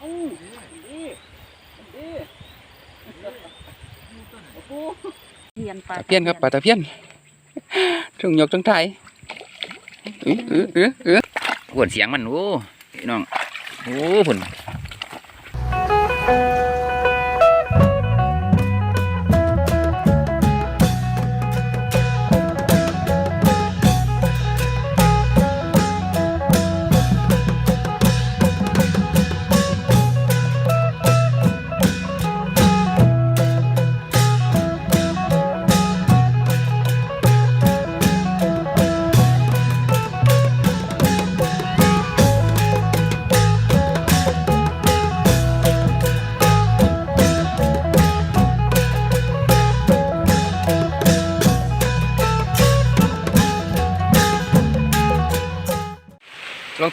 เอ้าดีดีโอ้เพียนปลาตะเพียนครับปลาตะเพียนถึงหยกถึงไทยเออเออเออเออปวดเสียงมันโอ้น้องโอ้ผุนล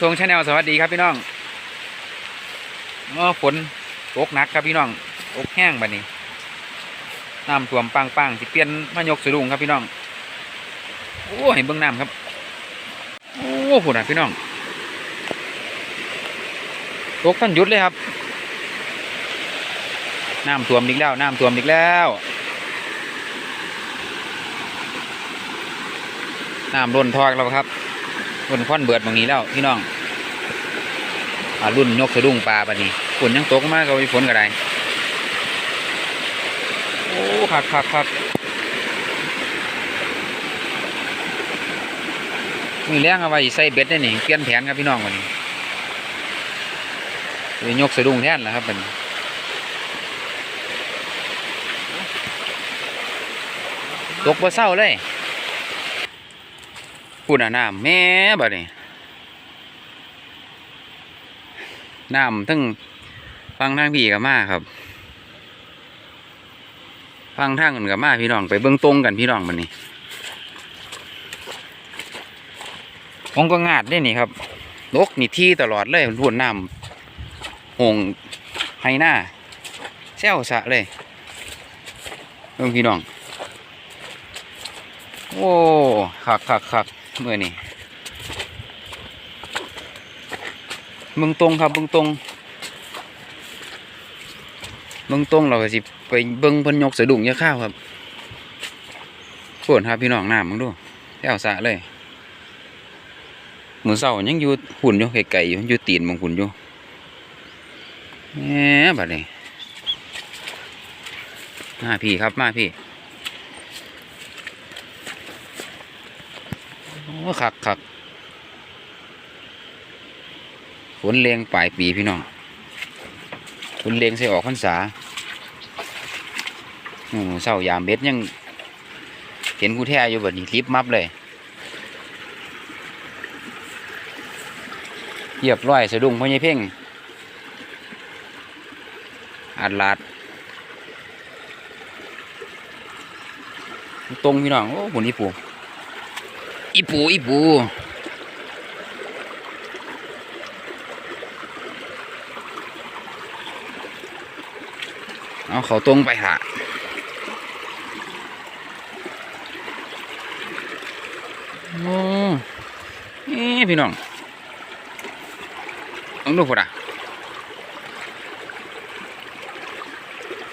งทงชาแนลสวัสดีครับพี่น้องเมื่อฝนตกหนักครับพี่น้องตกแห้งบัดนี้น้ำท่วมปังปังสิเปลี่ยนมายกสะดุ้งครับพี่น้องโอ้เห็นเบื้องน้ำครับโอ้ผุนอะพี่น้องตกตั้งหยุดเลยครับน้ำท่วมอีกแล้วน้ำท่วมอีกแล้วน้ำล้นทอกแล้วครับล้นค่อนเบิดบางนี้แล้วพี่น้อง รุ่นยกสะดุ้งปลาปะนี้ฝนยังตกมากก็มีฝนก็ได้โอ้คักคักคักมีแรงเอาไว้ใส่เบ็ดได้นี่เปลี่ยนแผนครับพี่น้องวันนี้ไปยกสะดุ้งแท่นแล้วครับบัดนี้ตกบ่เศร้าเลยพูดน่ะน้ำแม่บัดนี้ น้ำทั้งฟังทางพี่กับมาครับ ฟังทางกันกับมาพี่น้องไปเบื้องตรงกันพี่น้องมันนี่ผมก็งาดได้นี่ครับลกนี่ที่ตลอดเลยรวนน้ำหงไฮหน้าแซวสะเลยเบิ่งพี่น้อง โอ้คักคักคักเมื่อนี่ เมืองตรงครับเมืองตรงเมืองตรงเราก็สิไปเบิ้งเพิ่นยกสะดุ้งยาข้าวครับส่วนครับพี่น้องน้ำมึงดูแถวสะเลยเหมือนเศร้ายังอยู่หุ่นอยู่ไกลๆอยู่อยู่ตีนมึงหุ่นอยู่แหมบัดนี้มาพี่ครับมาพี่โอ้คักคัก ฝนเลงปลายปีพี่น้องฝนเลงใส่ออกพรรษาเศร้ายามเบ็ดยังเห็นกูแท้อยู่แบบนี้ลิบมับเลยเหยียบร้อยสะดุ้งพ่อใหญ่เพ่งอัดลาด ตรงพี่น้อง โอ้บุญอีปูอีปูอีปู เอาเขาตรงไปหาโอ้เอ๊พี่น้องต้องดูพอดะ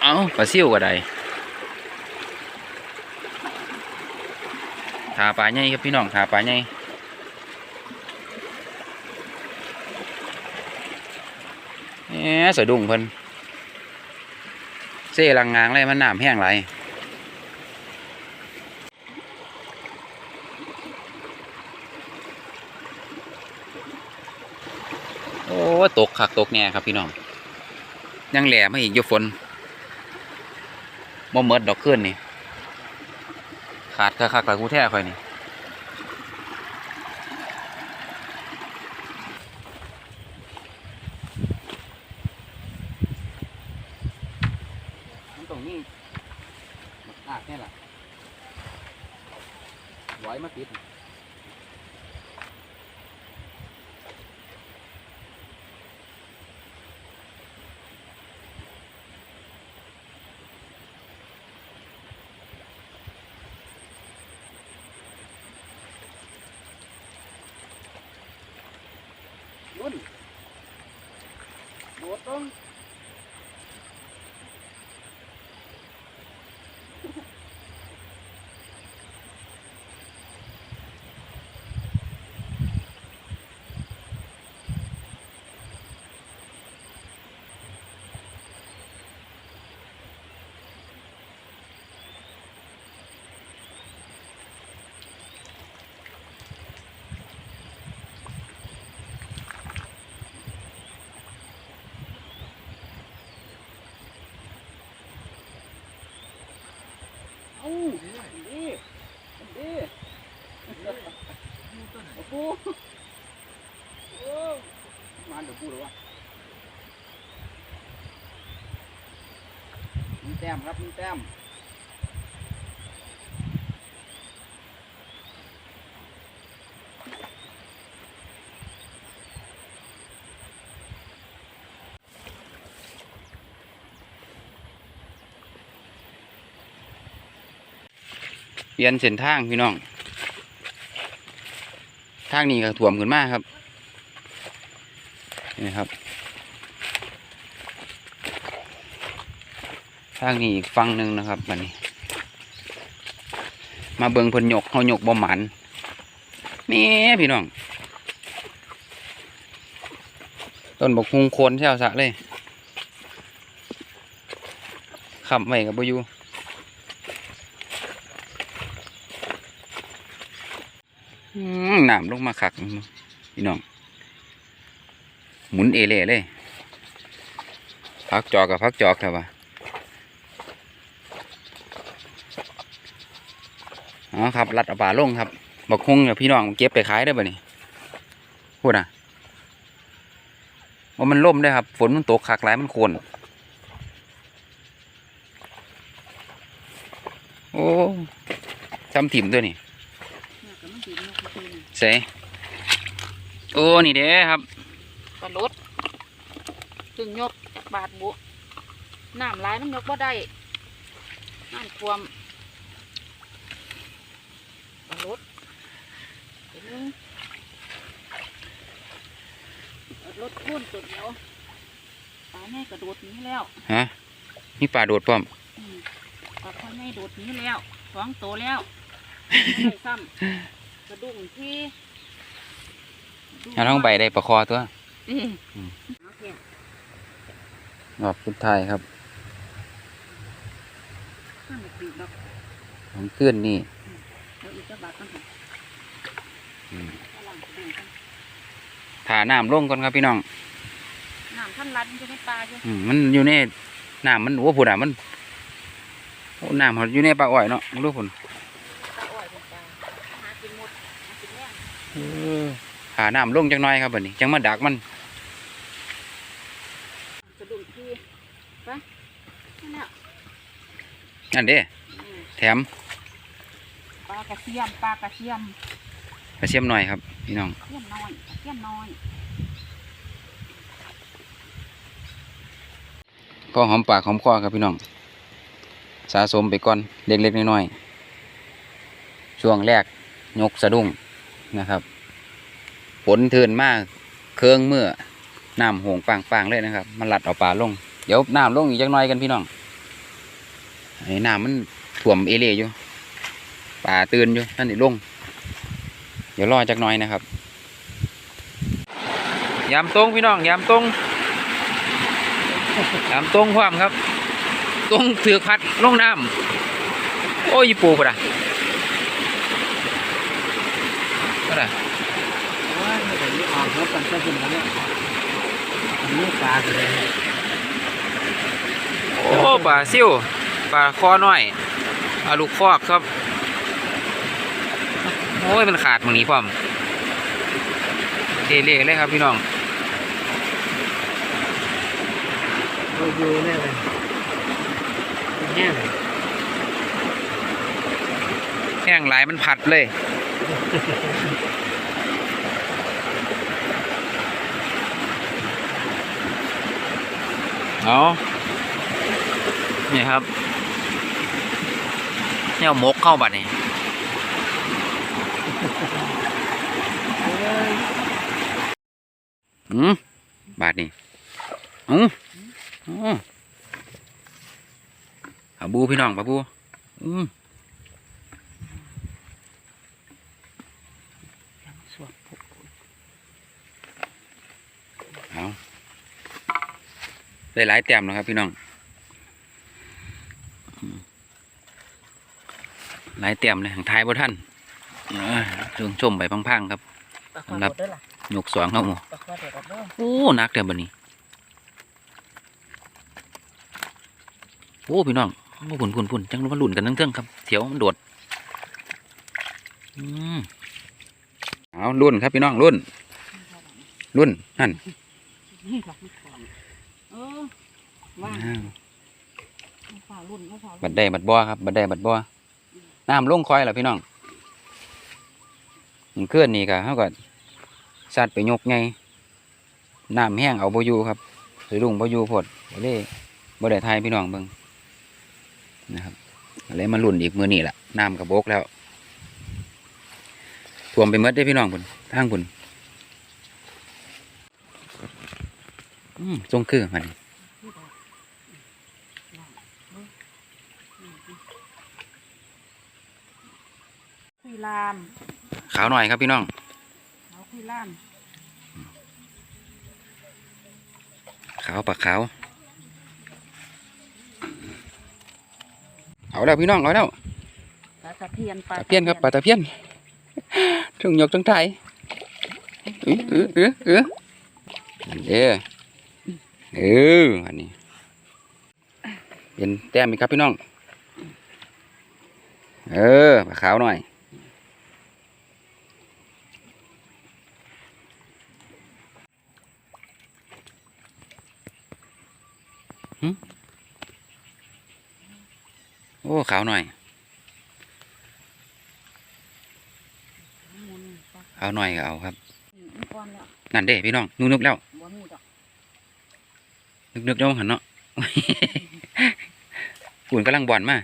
เอาปลาซิวก็ได้ถาปลาใหญ่ครับพี่น้องถาปลาใหญ่เอ๊ะสะดุ้งเพิ่น เซ่ลังงางเลยมันน้ำแห้งไหลโอ้ตกคักตกแน่ครับพี่น้อง ยังแหลมาอีกยฝนบ่เมิดดอกขึ้นนี่ ขาดคักๆหลังกูแท้คอยนี่ตรงนี้ หักนี่แหละร้อมาปิด อ้ดีดีดีโอ้โหมาเดี๋ยวพูดเลยวะมีแต้มครับมีแต้ม เปลี่ยนเส้นทางพี่น้อง ทางนี้ก็ท่วมขึ้นมากครับ นี่ครับ ทางนี้อีกฝั่งหนึ่งนะครับบัดนี้ มาเบิงพนยกเขายกบ่หมันนี่พี่น้อง ต้นบกฮุงโคนแถวสะเลยขับไว้กับบ่อยู่ อืมน้ำลงมาขักพี่น้อง หมุนเอเล่เลย พักจอกกับพักจอกครับว่าอ๋อครับรัดเอาป่าลงครับบอกคงกับพี่น้องเก็บไปขายได้ป่ะนี่พูดอะว่ามันล่มได้ครับ ฝนมันตกขักหลายมันโคนโอ้จำถิ่มตัวนี่เนี่ ดีมันก็คือเสโอ้ นี่เด้ครับปลาลดถึงยกบาดบุน้ำไหลายมันยกบ่ได้น้ำท่วมปลาลดเห็นนึงรถพุ่นตัวเดียวปลาแม่กระโดดหนี้แล้วฮะมีปลาโดดพร้อมอืมปลาข้อยแม่โดดหนี้แล้วสองโตวแล้วไม่ได้ซ้ำ กระดุมที่เอาท้องใบได้ประคอตัวอืมอืมโอเครอบสุดท้ายครับข้ามปีกดอกของเตื้อนนี่แล้วอีกจะบาทกันค่ะอืมกำลังดูกันถ่าน้ำลงก่อนครับพี่น้อง น้ำท่านรัดมันจะในปลาใช่ไหมอืมมันอยู่ในน้ำมันโอ้ผุดอะมันโอ้น้ำมันอยู่ในปลาอ้อยเนาะมึงรู้ผล ปลาอ้อยเป็นปลาหากินหมดหากิน แย่งถ่าน้ำลงจังน้อยครับบัดนี้จังมาดักมันกระดุมที่ไปนั่นแหละนั่นเด้อืมแถมปลากระเทียมปลากระเทียมกระเทียมหน่อยครับพี่น้องกระเทียมน้อยกระเทียมน้อยพอหอมปากหอมคอครับพี่น้องสะสมไปก่อนเล็กๆน้อยๆช่วงแรกยกสะดุ้งนะครับ ฝนเทือนมากเครื่องเมื่อน้ำหงปังๆเลยนะครับ มันหลัดเอาปลาลง เดี๋ยวน้ำลงอีกจักหน่อยกันพี่น้องไอ้น้ำมันถ่วมเอเล่อยู่ปลาตื่นอยู่นั่นนี่ลง เดี๋ยวรอจักหน่อยนะครับยามตรงพี่น้องยามตรงยามตรงความครับตรงถือพัดลงน้ำโอ้ยปูปะนะปะนะ ดี๋ยวนี้ออกรถกันก็เป็นแล้วเนี่ยอันนี้ปลาเลยโอ้ปลาซิ่วปลาคอน้อยปลาลูกฟอกครับ โอ้ยมันขาดตรงนี้พร้อมเทเละเลยครับพี่น้องโอ้ยอยู่แน่เลยแห้งแห้งหลายมันผัดเลย เอานี่ครับเนี่ยเอาหมกเข้าบัดนี่อืมบาทนี่อืมอืมอาบูพี่น้องปะบูอืม สวดปุ๊บ เอา ได้หลายแต้มแล้วครับพี่น้องอืมหลายแต้มเลยทางท้ายบ่ท่านเอ้ยชมชมไปพังๆครับปลาคอสำหรับเด้อล่ะยกสองเข้าหมปลาคอเด็ดเด้อโอ้หนักเต็มบันนี้โอ้พี่น้องโอ้พุ่นพุ่นพุ่นจังว่าลุ่นกันทั้งเทิงครับเถียวมันโดดอืมเอารุ่นครับพี่น้องรุ่นรุ่นนั่นนี่หลักนี่ก่อน เออว่างอ้าวเอาฝ่ารุ่นเอาฝ่ารุ่นบัดได้บัดบ่อครับ บัดได้บัดบ่อน้ำลงคอยแล้วพี่น้องมันเคลื่อนนี่ก็เขาก็สัตว์ไปยกไงน้ำแห้งเอาบ่อยู่ครับหรือลุงบ่อยู่พดก็เลยบ่ได้ทายพี่น้องเบิ่งนะครับอะไรมาลุ่นอีกมือนี่แหละน้ำกับบกแล้วท่วมไปหมดได้อพี่น้องพุ่นทางพุ่นอืม ทรงคือมันคุยลามขาวหน่อยครับพี่น้องเอาคุยลามขาวปากขาวเอาแล้วพี่น้องเอาแล้วปลาตะเพียนปลาตะเพียนครับปลาตะเพียนถึงยกทั้งไทยเออเออเออเออนั่น เอออันนี้เป็นแต้มอีกครับพี่น้อง เออปลาขาวหน่อยโอ้ ขาวหน่อยมุนปลาเอาหน่อยก็เอาครับ นั่นเด้พี่น้องนึกๆแล้วบ่มีดอก นึกๆแล้วหันเนาะฝุ่นกำลังบ่อนมา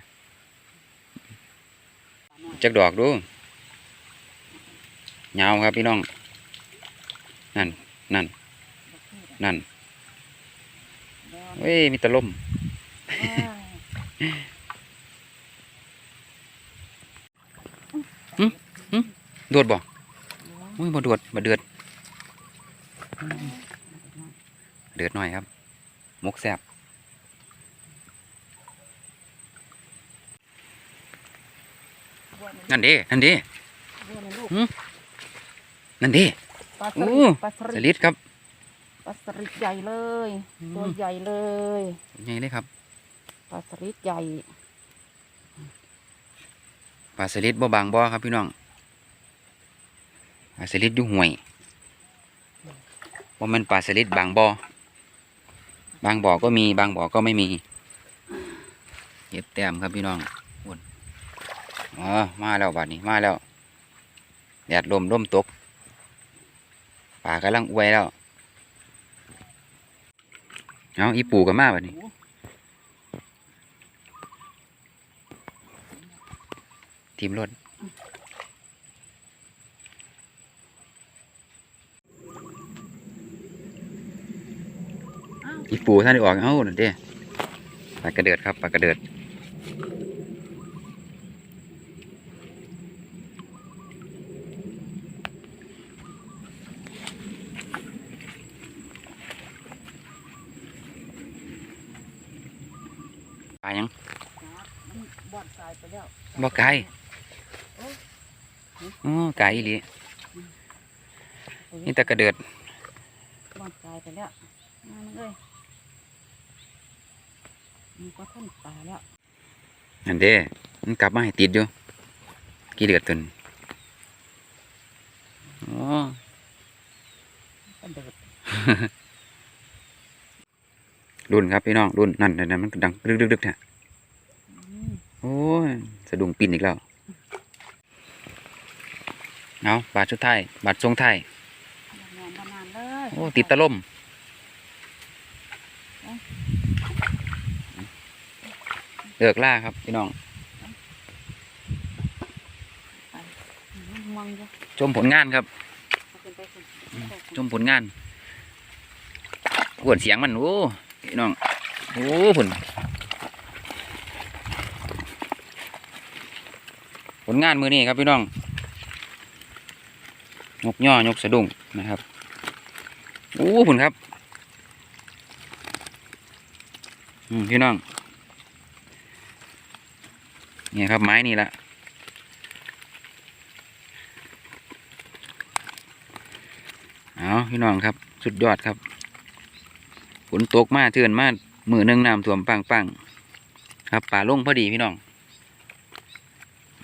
ปลาน้อยจักดอกดูเงาวครับพี่น้อง นั่น นั่นบ่มีดอกนั่นแล้วเว้ย มีแตะล่มเอ้ยโดดบ่อุ้ยบ่โดดบ่เดือด เดือดหน่อยครับ มกแซบนั่นเด้นั่นเด้บัวมันลูกนั่นเด้ปลาสโอ้ลิดปลาสสลิดลิดครับปลาสลิดใหญ่เลย ตัวใหญ่เลยใหญ่เลยครับปลาสลิดใหญ่ปลาสลิดบ่บางบ่ครับพี่น้องปลาสลิดอยู่ห่วยว่ามันปลาสลิดบางบ่ บางบ่อก็มีบางบ่อก็ไม่มี เก็บแต้มครับพี่น้องอุ่นอ๋อมาแล้วบัดนี้มาแล้วแดดลมลมตกปลากำลังอวยแล้วเอาอีปูกับมาบัดนี้ทีมรถ อ้าวอีปูท่านได้ออกเอ้านั่นเด้ปลากระเดิดครับปลากระเดิดปลายังมันบอดตายไปแล้วบ่ไกลอ๋อไก่อีหลีนี่แต่กระเดิดบอดตายไปแล้วมามันเลย มันก็ท่านตายแล้วนั่นเด้มันกลับมาให้ติดอยู่กี่เดือดตุนอ๋อก็เดือดรุ่นครับพี่น้องรุ่นนั่นนั่นนั่นมันดังดึกดึกดึกเนี่ยอืมโอ้ยสะดุ้งปินอีกแล้วเอาบาทชุดไทายบาททรงไทายนอนประมาณเลยโอ้ติดตะล่ม เลิกล่าครับพี่น้องมังจ้ะชมผลงานครับ เอาขึ้นไปสิชมผลงานปวดเสียงมันโอ้พี่น้อง โอ้ผลผลงานมือนี้ครับพี่น้องยกย่อยกสะดุ้งนะครับโอ้ผลครับ อืมพี่น้อง เนี่ยครับไม้นี่ละเอาพี่น้องครับ สุดยอดครับฝนตกมาเทือนมามือนึ่งน้ำท่วมปังปังครับป่าลงพอดีพี่น้อง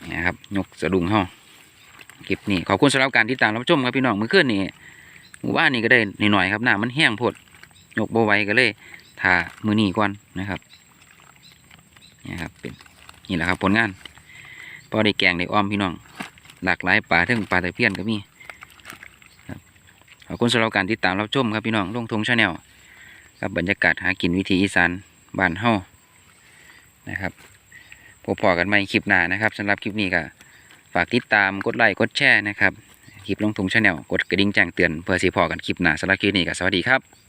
นี่ครับยกสะดุ้งห้อคลิปนี้ขอบคุณสำหรับการติดตามรับชมครับพี่น้องเมื่อคืนนี้หมู่บ้านนี้ก็ได้หน่อยๆครับน้ำมันแห้งพดยกบไหวก็เลยทามือนีก่อนนะครับนี่ครับเป็น นี่แหละครับผลงานพอได้แกงได้อ้อมพี่น้อง หลากหลายปลาทั้งปลาตะเพียนก็มีขอบคุณสำหรับการติดตามรับชมครับพี่น้องลงทงชาแนลกับบรรยากาศหากินวิถีอีสานบ้านเฮานะครับพบพอกันใหม่คลิปหน้านะครับสำหรับคลิปนี้ก็ฝากติดตามกดไลค์กดแชร์นะครับคลิปลงทงชาแนลกดกระดิ่งแจ้งเตือนเพื่อสิพอกันคลิปหน้าสำหรับคลิปนี้ก็สวัสดีครับ